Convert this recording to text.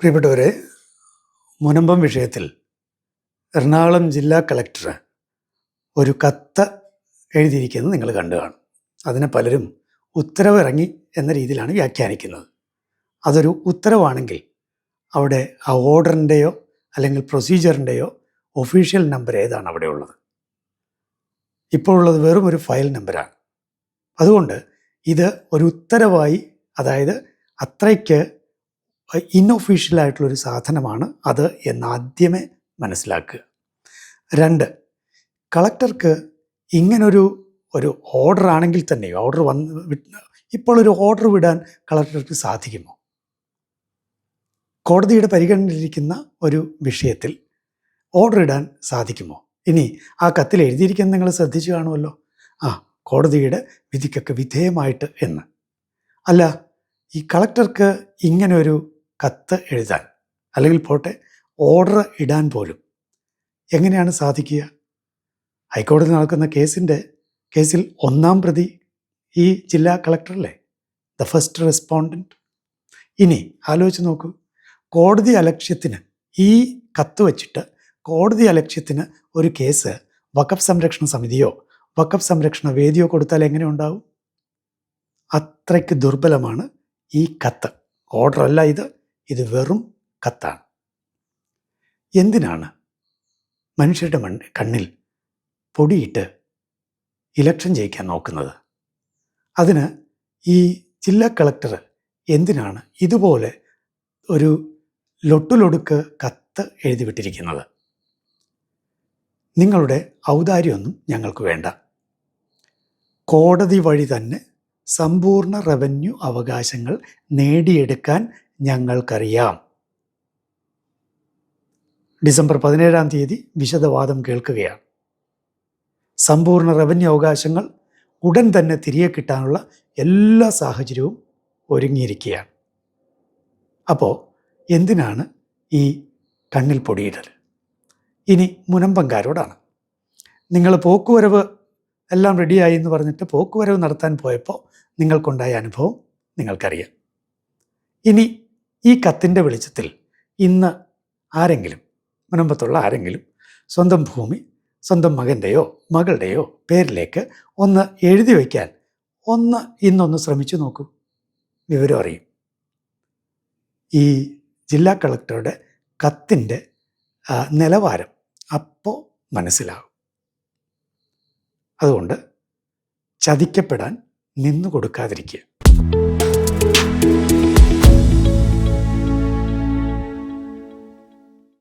പ്രിയപ്പെട്ടവരെ മുനമ്പം വിഷയത്തിൽ എറണാകുളം ജില്ലാ കളക്ടർ ഒരു കത്ത് എഴുതിയിരിക്കുന്നത് നിങ്ങൾ കണ്ടു കാണും. അതിനെ പലരും ഉത്തരവിറങ്ങി എന്ന രീതിയിലാണ് വ്യാഖ്യാനിക്കുന്നത്. അതൊരു ഉത്തരവാണെങ്കിൽ അവിടെ ആ ഓർഡറിന്റെയോ അല്ലെങ്കിൽ പ്രൊസീജിയറിന്റെയോ ഒഫീഷ്യൽ നമ്പർ ഏതാണ് അവിടെ ഉള്ളത്? ഇപ്പോൾ ഉള്ളത് വെറും ഒരു ഫയൽ നമ്പറാണ്. അതുകൊണ്ട് ഇത് ഒരു ഉത്തരവായി അതായത് അത്രയ്ക്ക് ഇൻഒഫീഷ്യൽ ആയിട്ടുള്ളൊരു സാധനമാണ് അത് എന്നാദ്യമേ മനസ്സിലാക്കുക. രണ്ട് കളക്ടർക്ക് ഇങ്ങനൊരു ഒരു ഓർഡർ ആണെങ്കിൽ തന്നെ ഓർഡർ വന്ന് ഇപ്പോൾ ഒരു ഓർഡർ വിടാൻ കളക്ടർക്ക് സാധിക്കുമോ? കോടതിയുടെ പരിഗണനയിലിരിക്കുന്ന ഒരു വിഷയത്തിൽ ഓർഡർ ഇടാൻ സാധിക്കുമോ? ഇനി ആ കത്തിൽ എഴുതിയിരിക്കുന്നത് നിങ്ങൾ ശ്രദ്ധിച്ചു കാണുമല്ലോ. ആ കോടതിയുടെ വിധിക്കൊക്കെ വിധേയമായിട്ട് എന്ന്. അല്ല ഈ കളക്ടർക്ക് ഇങ്ങനെ ഒരു കത്ത് എഴുതാൻ അല്ലെങ്കിൽ പോട്ടെ ഓർഡർ ഇടാൻ പോലും. എങ്ങനെയാണ് സാധിക്കുക? ഹൈക്കോടതി നടക്കുന്ന കേസിന്റെ കേസിൽ ഒന്നാം പ്രതി ഈ ജില്ലാ കളക്ടറല്ലേ ദ ഫസ്റ്റ് റെസ്പോണ്ടന്റ് ഇനി ആലോചിച്ച് നോക്കൂ. കോടതി അലക്ഷ്യത്തിന് ഈ കത്ത് വച്ചിട്ട് കോടതി അലക്ഷ്യത്തിന് ഒരു കേസ് വക്കഫ് സംരക്ഷണ സമിതിയോ വക്കഫ് സംരക്ഷണ വേദിയോ കൊടുത്താൽ എങ്ങനെ ഉണ്ടാവും? അത്രയ്ക്ക് ദുർബലമാണ് ഈ കത്ത്. ഓർഡർ അല്ല ഇത്. ഇത് വെറും കത്താണ്. എന്തിനാണ് മനുഷ്യരുടെ കണ്ണിൽ പൊടിയിട്ട് ഇലക്ഷൻ ജയിക്കാൻ നോക്കുന്നത്? അതിന് ഈ ജില്ലാ കളക്ടർ എന്തിനാണ് ഇതുപോലെ ഒരു ലൊട്ടുലൊടുക്ക് കത്ത് എഴുതി വിട്ടിരിക്കുന്നത്? നിങ്ങളുടെ ഔദാര്യമൊന്നും ഞങ്ങൾക്ക് വേണ്ട. കോടതി വഴി തന്നെ സമ്പൂർണ റവന്യൂ അവകാശങ്ങൾ നേടിയെടുക്കാൻ ഞങ്ങൾക്കറിയാം. ഡിസംബർ പതിനേഴാം തീയതി വിശദവാദം കേൾക്കുകയാണ്. സമ്പൂർണ റവന്യൂ അവകാശങ്ങൾ ഉടൻ തന്നെ തിരികെ കിട്ടാനുള്ള എല്ലാ സാഹചര്യവും ഒരുങ്ങിയിരിക്കുകയാണ്. അപ്പോൾ എന്തിനാണ് ഈ കണ്ണിൽ പൊടിയിടൽ? ഇനി മുനമ്പങ്കാരോടാണ്. നിങ്ങൾ പോക്കുവരവ് എല്ലാം റെഡിയായി എന്ന് പറഞ്ഞിട്ട് പോക്കുവരവ് നടത്താൻ പോയപ്പോൾ നിങ്ങൾക്കുണ്ടായ അനുഭവം നിങ്ങൾക്കറിയാം. ഇനി ഈ കത്തിന്റെ വെളിച്ചത്തിൽ ഇന്ന് ആരെങ്കിലും മുനമ്പത്തുള്ള ആരെങ്കിലും സ്വന്തം ഭൂമി സ്വന്തം മകന്റെയോ മകളുടെയോ പേരിലേക്ക് ഒന്ന് എഴുതി വയ്ക്കാൻ ഒന്ന് ഇന്നൊന്ന് ശ്രമിച്ചു നോക്കൂ. വിവരം അറിയും. ഈ ജില്ലാ കളക്ടറുടെ കത്തിന്റെ നിലവാരം അപ്പോൾ മനസ്സിലാകും. അതുകൊണ്ട് ചതിക്കപ്പെടാൻ നിന്നു കൊടുക്കാതിരിക്കുക.